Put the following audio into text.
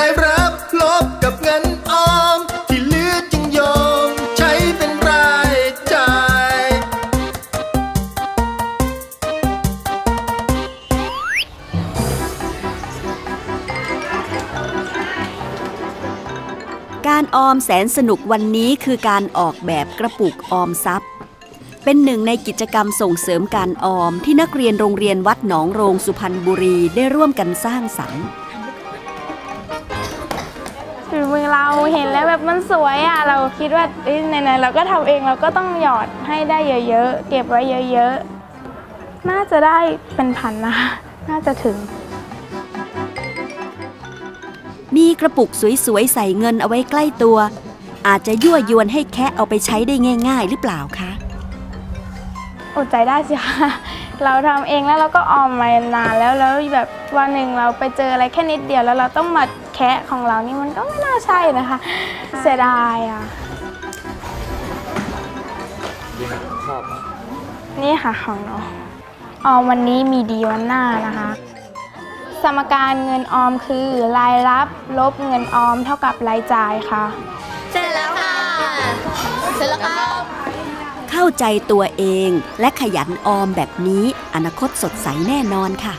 ายรับลบกับเงินออม ที่เลือจึงยอมใช้เป็นรายจ่าย การออมแสนสนุกวันนี้คือการออกแบบกระปุกออมทรัพย์ เป็นหนึ่งในกิจกรรมส่งเสริมการออมที่นักเรียนโรงเรียนวัดหนองโรงสุพรรณบุรีได้ร่วมกันสร้างสรรค์ ฝีมือเราเห็นแล้วแบบมันสวยอะเราคิดว่าเอ้ยไหนๆเราก็ทำเองเราก็ต้องหยอดให้ได้เยอะๆ เก็บไว้เยอะๆ น่าจะได้เป็นพันนะคะน่าจะถึง มีกระปุกสวยๆ ใส่เงินเอาไว้ใกล้ตัว อาจจะยั่วยวนให้แคะเอาไปใช้ได้ง่าย ๆ หรือเปล่าคะอดใจได้สิคะเราทำเองแล้วเราก็ออมมานานแล้วแล้วแบบวันหนึ่งเราไปเจออะไรแค่นิดเดียวแล้วเราต้องมาแคะของเรานี่มันก็ไม่น่าใช่นะคะ เสียดายอะ นี่ค่ะของน้องออมวันนี้มีดีวันหน้านะคะ สมการเงินออมคือรายรับลบเงินออมเท่ากับรายจ่ายค่ะ เสร็จแล้วค่ะ เสร็จแล้วครับ เข้าใจตัวเองและขยันออมแบบนี้อนาคตสดใสแน่นอนค่ะ